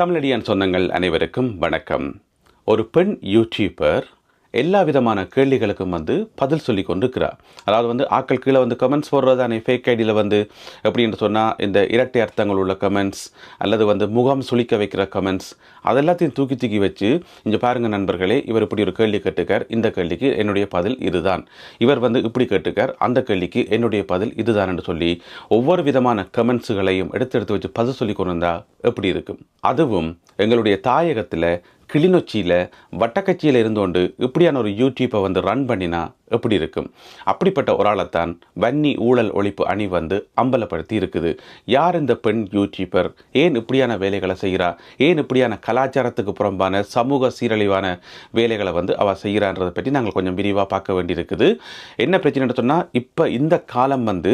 தமிழடியான் சொந்தங்கள் அனைவருக்கும் வணக்கம். ஒரு பெண் யூடியூபர் எல்லா விதமான கேள்விகளுக்கும் வந்து பதில் சொல்லி கொண்டிருக்கிறார். அதாவது வந்து ஆக்கள் கீழே வந்து கமெண்ட்ஸ் போடுறதானே ஃபேக் ஐடியில் வந்து எப்படின்னு சொன்னால் இந்த இரட்டை அர்த்தங்கள் உள்ள கமெண்ட்ஸ் அல்லது வந்து முகம் சுளிக்க வைக்கிற கமெண்ட்ஸ் அதெல்லாத்தையும் தூக்கி தூக்கி வச்சு இங்கே பாருங்கள் நண்பர்களே இவர் இப்படி ஒரு கேள்வி கேட்டுக்கார் இந்த கேள்விக்கு என்னுடைய பதில் இதுதான். இவர் வந்து இப்படி கேட்டுக்கார் அந்த கேள்விக்கு என்னுடைய பதில் இதுதான் என்று சொல்லி ஒவ்வொரு விதமான கமெண்ட்ஸுகளையும் எடுத்து எடுத்து வச்சு பதில் சொல்லி கொண்டு வந்தால் எப்படி இருக்கும்? அதுவும் எங்களுடைய தாயகத்தில் கிளிநொச்சியில் வட்டக்கச்சியில் இருந்தோண்டு இப்படியான ஒரு யூடியூப்பை வந்து ரன் பண்ணினா எப்படி இருக்கும்? அப்படிப்பட்ட ஒரு ஆளைத்தான் வன்னி ஊழல் ஒழிப்பு அணி வந்து அம்பலப்படுத்தி இருக்குது. யார் இந்த பெண் யூடியூபர் ஏன் இப்படியான வேலைகளை செய்கிறா? ஏன் இப்படியான கலாச்சாரத்துக்கு புறம்பான சமூக சீரழிவான வேலைகளை வந்து அவள் செய்கிறான்றதை பற்றி நாங்கள் கொஞ்சம் விரிவாக பார்க்க வேண்டியிருக்குது. என்ன பிரச்சனை சொன்னால் இப்போ இந்த காலம் வந்து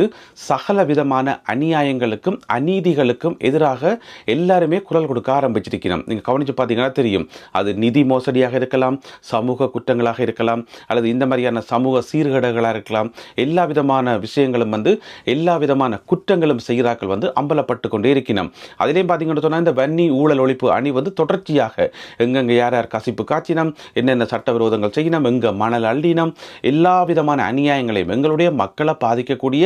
சகல விதமான அநியாயங்களுக்கும் அநீதிகளுக்கும் எதிராக எல்லாருமே குரல் கொடுக்க ஆரம்பிச்சிருக்கிறோம். நீங்கள் கவனித்து பார்த்தீங்கன்னா தெரியும். அது நிதி மோசடியாக இருக்கலாம் சமூக குற்றங்களாக இருக்கலாம் அல்லது இந்த மாதிரியான சமூக சீர்கேடுகளாக இருக்கலாம். எல்லா விதமான விஷயங்களும் வந்து எல்லா விதமான குற்றங்களும் செய்கிறார்கள் வந்து அம்பலப்பட்டு கொண்டே இருக்கணும் அதிலேயும் பார்த்தீங்கன்னு சொன்னால் இந்த வன்னி ஊழல் ஒழிப்பு அணி வந்து தொடர்ச்சியாக எங்கெங்கே யார் யார் கசிப்பு காய்ச்சினம் என்னென்ன சட்டவிரோதங்கள் செய்யணும் எங்கே மணல் அள்ளினம் எல்லா விதமான அநியாயங்களையும் எங்களுடைய மக்களை பாதிக்கக்கூடிய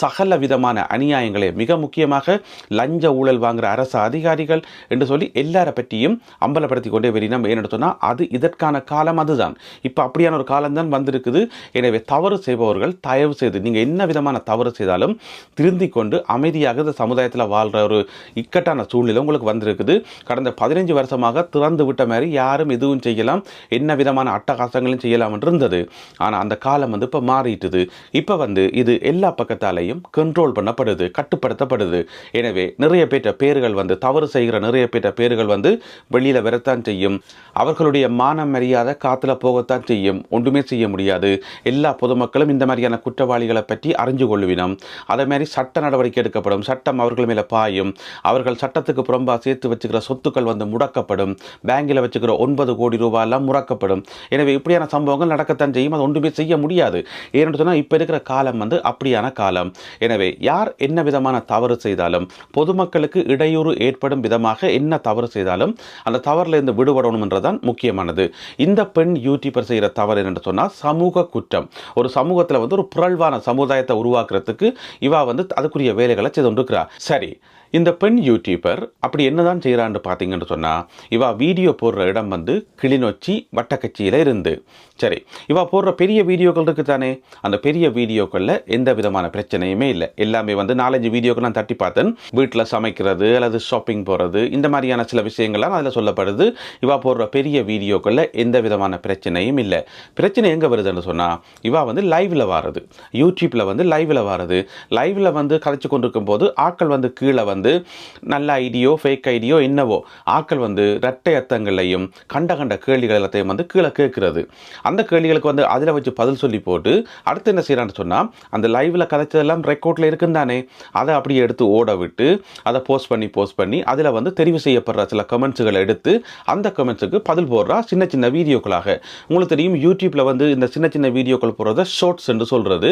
சகல விதமான அநியாயங்களையும் மிக முக்கியமாக லஞ்ச ஊழல் வாங்குகிற அரசு அதிகாரிகள் என்று சொல்லி எல்லாரை பற்றியும் அம்பலப்படுத்தி கொண்டே வெளியினம். ஏன்னு சொன்னால் அது இதற்கான காலம் அதுதான். இப்போ அப்படியான ஒரு காலம் தான் வந்திருக்குது. எனவே தவறு செய்பவர்கள் தயவு செய்து நீங்கள் என்ன விதமான தவறு செய்தாலும் திருந்திக் கொண்டு அமைதியாக இந்த சமுதாயத்தில் வாழ்கிற ஒரு இக்கட்டான சூழ்நிலை உங்களுக்கு வந்திருக்குது. கடந்த பதினஞ்சு வருஷமாக திறந்து விட்ட மாதிரி யாரும் எதுவும் செய்யலாம் என்ன விதமான அட்டகாசங்களும் செய்யலாம் என்று இருந்தது. ஆனால் அந்த காலம் வந்து இப்போ மாறிட்டுது. இப்போ வந்து இது எல்லா பக்கத்தாலையும் கண்ட்ரோல் பண்ணப்படுது கட்டுப்படுத்தப்படுது. எனவே நிறைய பேற்ற பேர்கள் வந்து தவறு செய்கிற நிறைய பேற்ற பேர்கள் வந்து வெளியில் வரத்தான் செய்யும். அவர்களுடைய மான மரியாதை காத்துல போகத்தான் செய்யும். ஒன்றுமே செய்ய முடியாது. எல்லா பொதுமக்களும் இந்த மாதிரியான குற்றவாளிகளை பற்றி அறிஞ்சு கொள்வினம் அதே மாதிரி சட்ட நடவடிக்கை எடுக்கப்படும். சட்டம் அவர்கள் மேலே பாயும். அவர்கள் சட்டத்துக்கு புறம்பாக சேர்த்து வச்சுக்கிற சொத்துக்கள் வந்து முடக்கப்படும். பேங்கில் வச்சுக்கிற ஒன்பது கோடி ரூபாயெல்லாம் முடக்கப்படும். எனவே இப்படியான சம்பவங்கள் நடக்கத்தான் செய்யும். அது ஒன்றுமே செய்ய முடியாது. ஏன்னு சொன்னால் இப்போ இருக்கிற காலம் வந்து அப்படியான காலம். எனவே யார் என்ன விதமான தவறு செய்தாலும் பொதுமக்களுக்கு இடையூறு ஏற்படும் விதமாக என்ன தவறு செய்தாலும் அந்த தவறிலிருந்து விடுபடணும் விடுபடணும்ன்றதான் முக்கியமானது. இந்த பெண் யூடியூபர் செய்கிற தவறு என்று சொன்னால் சமூக குற்றம். ஒரு சமூகத்தில் வந்து ஒரு புரள்வான சமுதாயத்தை உருவாக்குறதுக்கு இவா வந்து அதுக்குரிய வேலைகளை செய்து கொண்டிருக்கிறா சரி இந்த பெண் யூடியூபர் அப்படி என்னதான் செய்கிறான்னு பார்த்தீங்கன்னு சொன்னால் இவா வீடியோ போடுற இடம் வந்து கிளிநொச்சி வட்டக்கச்சியில் இருந்து. சரி இவா போடுற பெரிய வீடியோக்கள் இருக்குது தானே? அந்த பெரிய வீடியோக்களில் எந்த விதமான பிரச்சனையுமே இல்லை. எல்லாமே வந்து நாலஞ்சு வீடியோக்கள் நான் தட்டி பார்த்தேன். வீட்டில் சமைக்கிறது அல்லது ஷாப்பிங் போகிறது இந்த மாதிரியான சில விஷயங்கள்லாம் அதில் சொல்லப்படுது. இவா போடுற பெரிய வீடியோக்களில் எந்த விதமான பிரச்சனையும் இல்லை. பிரச்சனை எங்கே வருதுன்னு சொன்னால் இவா வந்து லைவில் வாரது. யூடியூப்பில் வந்து லைவில் வாரது. லைவில் வந்து கதைச்சு கொண்டிருக்கும் போது ஆக்கள் வந்து கீழே வந்து நல்ல ஐடியோ ஃபேக் ஐடியோ என்னவோ ஆக்கள் வந்து ரெட்டை அர்த்தங்களையும் கண்ட கண்ட கேள்விகள் எல்லாத்தையும் வந்து கீழே கேட்குறது. அந்த கேள்விகளுக்கு வந்து அதில் வச்சு பதில் சொல்லி போட்டு அடுத்து என்ன செய்கிறான்னு சொன்னால் அந்த லைவில் கதைச்சதெல்லாம் ரெக்கார்டில் இருக்குன்னு தானே அதை அப்படியே எடுத்து ஓட விட்டு அதை போஸ்ட் பண்ணி போஸ்ட் பண்ணி அதில் வந்து தெரிவு செய்யப்படுற சில கமெண்ட்ஸுகளை எடுத்து அந்த கமெண்ட்ஸுக்கு பதில் போடுறா சின்ன சின்ன வீடியோக்களாக. உங்களுக்கு தெரியும் யூடியூப்பில் வந்து இந்த சின்ன சின்ன வீடியோக்கள் போடுறத ஷார்ட்ஸ் என்று சொல்கிறது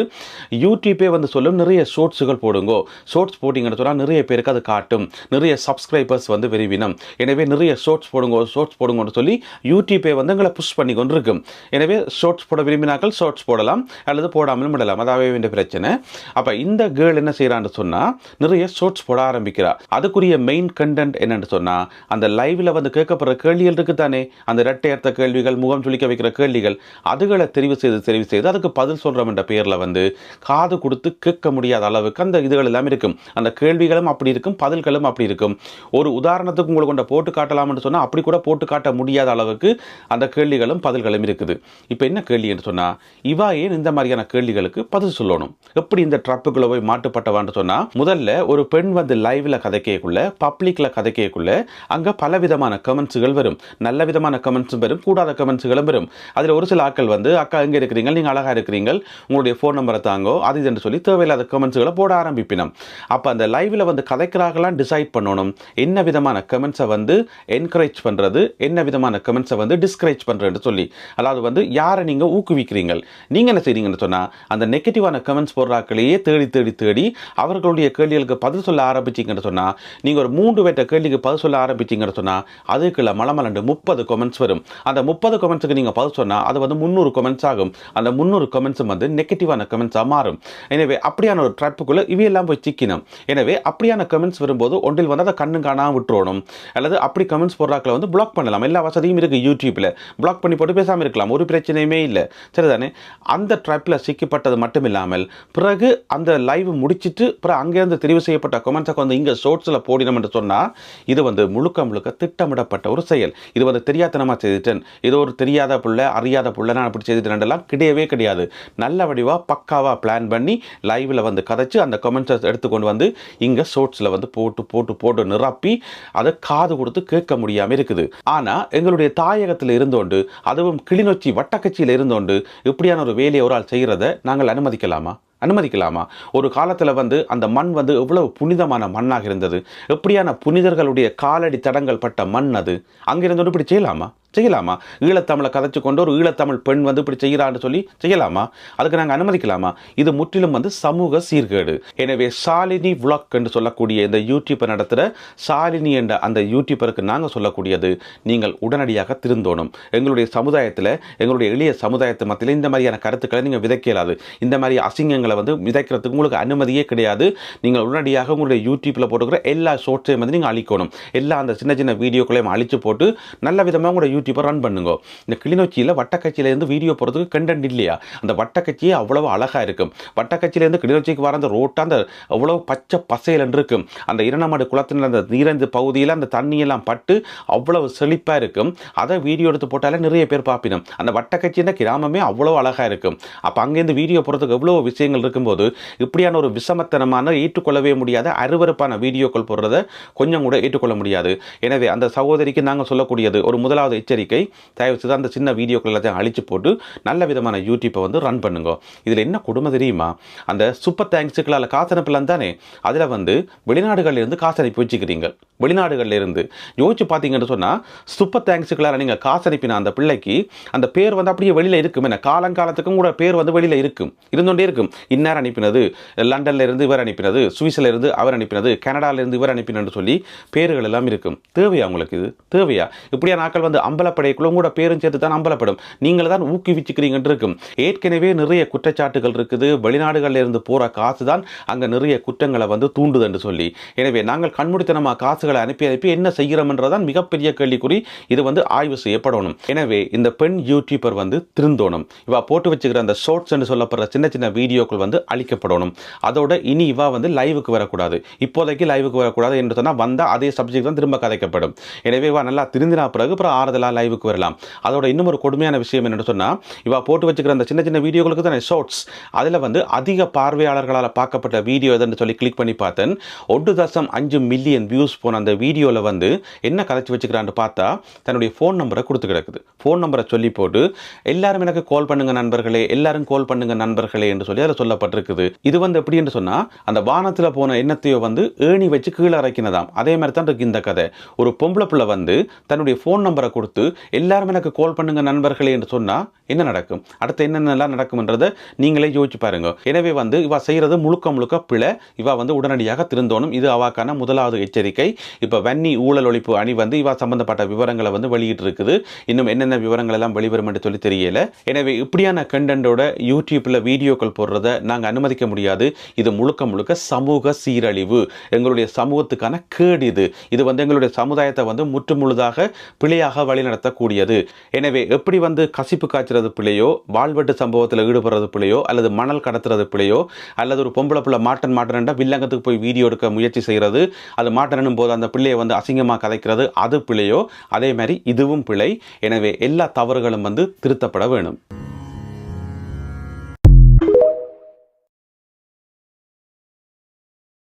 யூடியூப்பே வந்து சொல்லும் நிறைய ஷார்ட்ஸுகள் போடுங்கோ. ஷார்ட்ஸ் போட்டிங்கன்னு சொன்னால் நிறைய பேருக்கு அது காட்டும். நிறைய சப்ஸ்கிரைபர்ஸ் வந்து விரும்பினம். எனவே நிறைய ஷார்ட்ஸ் போடுங்க ஷார்ட்ஸ் போடுங்கன்னு சொல்லி யூடியூப்பே வந்து எங்களை புஷ் பண்ணி கொண்டு இருக்கும் எனவே ஷார்ட்ஸ் போட விரும்பினாக்கள் ஷார்ட்ஸ் போடலாம் அல்லது போடாமலும் விடலாம். அதாவே வேண்டிய பிரச்சனை. அப்போ இந்த கேர்ள் என்ன செய்கிறான்னு சொன்னால் நிறைய ஷார்ட்ஸ் போட ஆரம்பிக்கிறார் அதுக்குரிய மெயின் கண்டென்ட் என்னென்னு சொன்னால் அந்த லைவில் வந்து கேட்கப்படுற கேள்விகள் இருக்குது தானே அந்த ரெட்டை அர்த்த கேள்விகள் முகம் சுழிக்க வைக்கிற கேள்விகள் அதுகளை தெரிவு செய்து தெரிவு செய்து அதுக்கு பதில் சொல்கிறோம் என்ற பேரில் வந்து காது கொடுத்து கேட்க முடியாத அளவுக்கு அந்த இதுகள் எல்லாம் இருக்கும். அந்த கேள்விகளும் அப்படி இருக்கும் பதில்களும் அப்படி இருக்கும். ஒரு உதாரணத்துக்கு உங்களுக்கு கொண்ட போட்டு காட்டலாம்னு சொன்னால் அப்படி கூட போட்டு காட்ட முடியாத அளவுக்கு அந்த கேள்விகளும் பதில்களும் இருக்குது. இப்போ என்ன கேள்வி என்று சொன்னால் இவா ஏன் இந்த மாதிரியான கேள்விகளுக்கு பதில் சொல்லணும்? எப்படி இந்த ட்ரப்புக்குள்ளே போய் மாட்டுப்பட்டவான்னு சொன்னால் முதல்ல ஒரு பெண் வந்து லைவில் கதைக்கக்குள்ள பப்ளிக்கில் கதைக்கக்குள்ள அங்கே பல விதமான கமெண்ட்ஸுகள் வரும். நல்ல விதமான கமெண்ட்ஸும் வரும் கூடாத கமெண்ட்ஸுகளும் வரும். அதில் ஒரு சில ஆட்கள் வந்து அக்கா எங்கே இருக்கிறீங்க? நீங்கள் அழகாக இருக்கிறீங்க உங்களுடைய ஃபோன் நம்பரை தாங்கோ அது இதுன்னு சொல்லி தேவையில்லாத கமெண்ட்ஸுகளை போட ஆரம்பிப்பினோம். அப்போ அந்த லைவில் வந்து கதைக்கிறார்களாம் டிசைட் பண்ணணும். என்ன விதமான கமெண்ட்ஸை வந்து என்கரேஜ் பண்ணுறது என்ன விதமான கமெண்ட்ஸை வந்து டிஸ்கரேஜ் பண்ணுறேன்னு சொல்லி. அதாவது வந்து யாரை நீங்கள் ஊக்குவிக்கிறீங்க நீங்கள் என்ன செய்றீங்கன்னு சொன்னால் அந்த நெகட்டிவான கமெண்ட்ஸ் போடுறாக்களையே தேடி தேடி தேடி அவர்களுடைய கேள்விகளுக்கு பதில் சொல்ல ஆரம்பிச்சிங்கன்னு சொன்னால் நீங்கள் ஒரு மூன்று வேட்ட கேள்விக்கு பதில் சொல்ல ஆரம்பிச்சிங்கன்னு சொன்னால் அதுக்குள்ள மலமலண்டு முப்பது கமெண்ட்ஸ் வரும். அந்த முப்பது கமெண்ட்ஸுக்கு நீங்கள் பதில் சொன்னால் அது வந்து முந்நூறு கமெண்ட்ஸ் ஆகும். அந்த முந்நூறு கமெண்ட்ஸும் வந்து நெகட்டிவான கமெண்ட்ஸாக மாறும். எனவே அப்படியான ஒரு ட்ராப்புக்குள்ளே இவையெல்லாம் போய் சிக்கணும் எனவே அப்படியான கமெண்ட்ஸ் வரும்போது ஒன்றில் வந்து அதை கண்ணு காணாம விட்டுறணும். அல்லது அப்படி கமெண்ட்ஸ் போடுறாக்களை வந்து பிளாக் பண்ணலாம். எல்லா வசதியும் இருக்குது யூடியூப்பில் பிளாக் பண்ணி போட்டு பேசாமல் இருக்கலாம். ஒரு பிரச்சனையுமே இல்லை. சரிதானே? அந்த ட்ராப்பில் சிக்கப்பட்டது மட்டும் இல்லாமல் பிறகு அந்த லைவ் முடிச்சிட்டு பிறகு அங்கேருந்து தெரிவு செய்யப்பட்ட கமெண்ட்ஸை வந்து இங்கே ஷோர்ட்ஸில் போடினோம் என்று சொன்னால் இது வந்து முழுக்க முழுக்க திட்டமிடப்பட்ட ஒரு செயல். இது வந்து தெரியாதனமாக செய்துட்டேன். இது ஒரு தெரியாத புள்ள அறியாத புள்ள நான் அப்படி செய்துட்டேன்லாம் கிடையவே கிடையாது. நல்ல வடிவாக பக்காவாக பிளான் பண்ணி லைவில் வந்து கதைச்சு அந்த கமெண்ட்ஸை எடுத்துக்கொண்டு வந்து இங்கே ஷோர்ட்ஸில் வந்து போட்டு போட்டு போட்டு நிரப்பி அதை காது கொடுத்து கேட்க முடியாமல் இருக்குது. ஆனால் எங்களுடைய தாயகத்தில் இருந்தோண்டு அதுவும் கிளிநொச்சி வட்டக்கட்சியில் இருந்தோண்டு இப்படியான ஒரு வேலையை ஒரு ஆள் செய்கிறத நாங்கள் அனுமதிக்கலாமா? அனுமதிக்கலாமா? ஒரு காலத்தில் வந்து அந்த மண் வந்து எவ்வளவு புனிதமான மண்ணாக இருந்தது. எப்படியான புனிதர்களுடைய காலடி தடங்கள் பட்ட மண் அது? அங்கிருந்து இப்படி செய்யலாமா? செய்யலாமா? ஈழத்தமிழை கதைச்சு கொண்டு ஒரு ஈழத்தமிழ் பெண் வந்து இப்படி செய்கிறான்னு சொல்லி செய்யலாமா? அதுக்கு நாங்கள் அனுமதிக்கலாமா? இது முற்றிலும் வந்து சமூக சீர்கேடு. எனவே சாலினி vlog என்று சொல்லக்கூடிய இந்த யூடியூப்பை நடத்துகிற சாலினி என்ற அந்த யூடியூப்பருக்கு நாங்கள் சொல்லக்கூடியது நீங்கள் உடனடியாக திருந்தோணும். எங்களுடைய சமுதாயத்தில் எங்களுடைய எளிய சமுதாயத்து மத்தியில் இந்த மாதிரியான கருத்துக்களை நீங்கள் விதைக்க இயலாது இந்த மாதிரி அசிங்கங்களை வந்து விதைக்கிறதுக்கு உங்களுக்கு அனுமதியே கிடையாது. நீங்கள் உடனடியாக உங்களுடைய யூடியூப்பில் போட்டுக்கிற எல்லா ஷோர்ட்ஸையும் வந்து நீங்கள் அழிக்கணும். எல்லா அந்த சின்ன சின்ன வீடியோக்களையும் அழிச்சு போட்டு நல்ல விதமாக உங்களுடைய யூடியூப்பை ரன் பண்ணுங்க. இந்த கிளிநொச்சியில் வட்டக்கட்சியிலேருந்து வீடியோ போகிறதுக்கு கண்டென்ட் இல்லையா? அந்த வட்டக்கட்சியே அவ்வளோ அழகாக இருக்கும். வட்டக்கட்சியிலேருந்து கிளிநொச்சிக்கு வர அந்த ரோட்டை அந்த அவ்வளோ பச்சை பசையில் இருக்கும். அந்த இரணமாடு குளத்தில் அந்த நீரஞ்சு பகுதியில் அந்த தண்ணியெல்லாம் பட்டு அவ்வளவு செழிப்பாக இருக்கும். அதை வீடியோ எடுத்து போட்டாலே நிறைய பேர் பார்ப்பினோம். அந்த வட்டக்கட்சியின் கிராமமே அவ்வளோ அழகாக இருக்கும். அப்போ அங்கேருந்து வீடியோ போகிறதுக்கு எவ்வளோ விஷயங்கள் இருக்கும்போது இப்படியான ஒரு விஷமத்தனமான ஏற்றுக்கொள்ளவே முடியாத அருவருப்பான வீடியோக்கள் போடுறத கொஞ்சம் கூட ஏற்றுக்கொள்ள முடியாது. எனவே அந்த சகோதரிக்கு நாங்கள் சொல்லக்கூடியது ஒரு முதலாவது எச்சரிக்கை. தயவு செய்து அந்த சின்ன வீடியோக்கள் எல்லாத்தையும் அழிச்சு போட்டு நல்ல விதமான யூடியூப்பை வந்து ரன் பண்ணுங்க. இதில் என்ன கொடுமை தெரியுமா? அந்த சூப்பர் தேங்க்ஸுக்களால் காசு அனுப்பலாம் தானே? அதில் வந்து வெளிநாடுகளிலிருந்து காசு அனுப்பி வச்சுக்கிறீங்க. வெளிநாடுகளிலிருந்து யோசிச்சு பார்த்தீங்கன்னு சொன்னால் சூப்பர் தேங்க்ஸுக்களால் நீங்கள் காசு அனுப்பின அந்த பிள்ளைக்கு அந்த பேர் வந்து அப்படியே வெளியில் இருக்கும். என்ன? காலங்காலத்துக்கும் கூட பேர் வந்து வெளியில் இருக்கும். இருந்துകൊண்டே இருக்கும். இன்னார் அனுப்பினது? லண்டன்ல இருந்து இவர் அனுப்பினது? சுவிஸ்ல இருந்து அவர் அனுப்பினது? கனடால இருந்து இவர் அனுப்பினு சொல்லி பேர்கள் எல்லாம் இருக்கும். தேவையா உங்களுக்கு இது? தேவையா? இப்படியா நாட்கள் வந்து அம்பலப்படைக்குள்ள உங்களோட பேரும் சேர்த்து தான் அம்பலப்படும். நீங்கள் தான் ஊக்குவிச்சுக்கிறீங்கன்னு இருக்கும் ஏற்கனவே நிறைய குற்றச்சாட்டுகள் இருக்குது. வெளிநாடுகளில் இருந்து போற காசு தான் அங்க நிறைய குற்றங்களை வந்து தூண்டுதுன்னு சொல்லி. எனவே நாங்கள் கண்முடித்தனமாக காசுகளை அனுப்பி அனுப்பி என்ன செய்கிறோம்ன்றதான் மிகப்பெரிய கேள்விக்குறி. இது வந்து ஆய்வு செய்யப்படணும். எனவே இந்த பெண் யூடியூபர் வந்து திருந்தோணும். இவா போட்டு வச்சுக்கிற அந்த ஷார்ட்ஸ் என்று சொல்லப்படுற சின்ன சின்ன வீடியோக்கள் வந்து அழிக்கப்படணும். அதோட இனி இவா வந்து லைவுக்கு வரக்கூடாது. இப்போதைக்கு லைவுக்கு வரக்கூடாது என்று சொன்னால் வந்தால் அதே சப்ஜெக்ட் தான் திரும்ப கதைக்கப்படும். எனவே இவா நல்லா திருந்தினா பிறகு அப்புறம் ஆறுதலாக லைவுக்கு வரலாம். அதோட இன்னும் ஒரு கொடுமையான விஷயம் என்னென்னு சொன்னால் இவா போட்டு வச்சுக்கிற அந்த சின்ன சின்ன வீடியோகளுக்கு தானே ஷார்ட்ஸ் அதில் வந்து அதிக பார்வையாளர்களால் பார்க்கப்பட்ட வீடியோ எதுன்னு சொல்லி கிளிக் பண்ணி பார்த்தேன். ஒன்று தசம் அஞ்சு மில்லியன் வியூஸ் போன அந்த வீடியோவில் வந்து என்ன கதைச்சு வச்சுக்கிறான்னு பார்த்தா தன்னுடைய ஃபோன் நம்பரை கொடுத்து கிடக்குது. ஃபோன் நம்பரை சொல்லி போட்டு எல்லாரும் எனக்கு கால் பண்ணுங்க நண்பர்களே எல்லாரும் கால் பண்ணுங்க நண்பர்களே என்று சொல்லி அதில் சொல்லப்பட்டிருக்குது. இது வந்து எப்படி என்று சொன்னால் அந்த வானத்தில் போன எண்ணத்தையோ வந்து ஏணி வச்சு கீழே இறக்கினதாம். அதே மாதிரி தான் இருக்கு இந்த கதை. ஒரு பொம்பளை பிள்ளை வந்து தன்னுடைய ஃபோன் நம்பரை கொடுத்து எல்லாரும் எனக்கு கால் பண்ணுங்க நண்பர்களே என்று சொன்னால் என்ன நடக்கும்? அடுத்து என்னென்னலாம் நடக்கும்ன்றதை நீங்களே யோசிச்சு பாருங்க. எனவே வந்து இவா செய்கிறது முழுக்க முழுக்க பிழை. இவா வந்து உடனடியாக திருந்தோணும். இது அவாக்கான முதலாவது எச்சரிக்கை. இப்போ வன்னி ஊழல் ஒழிப்பு அணி வந்து இவ சம்பந்தப்பட்ட விவரங்களை வந்து வெளியிட்டு இருக்குது இன்னும் என்னென்ன விவரங்கள் எல்லாம் வெளிவரும் என்று சொல்லி தெரியல. எனவே இப்படியான கண்டென்ட்டோட யூடியூப்ல வீடியோக்கள் போடுறத நாங்கள் அனுமதிக்க முடியாது. இது முழுக்க முழுக்க சமூக சீரழிவு. எங்களுடைய சமூகத்துக்கான கேடு இது. இது வந்து எங்களுடைய சமுதாயத்தை வந்து முற்று முழுதாக பிழையாக வழிநடத்தக்கூடியது எனவே எப்படி வந்து கசிப்பு காய்ச்சறது பிள்ளையோ வாழ்வெட்டு சம்பவத்தில் ஈடுபடுறது பிள்ளையோ அல்லது மணல் கடத்துறது பிள்ளையோ அல்லது ஒரு பொம்பளை பிள்ளை மாட்டன் மாட்டன்டா வில்லங்கத்துக்கு போய் வீடியோ எடுக்க முயற்சி செய்கிறது அது மாட்டனும் போது அந்த பிள்ளையை வந்து அசிங்கமாக கதைக்கிறது அது பிள்ளையோ அதே மாதிரி இதுவும் பிழை. எனவே எல்லா தவறுகளும் வந்து திருத்தப்பட வேணும்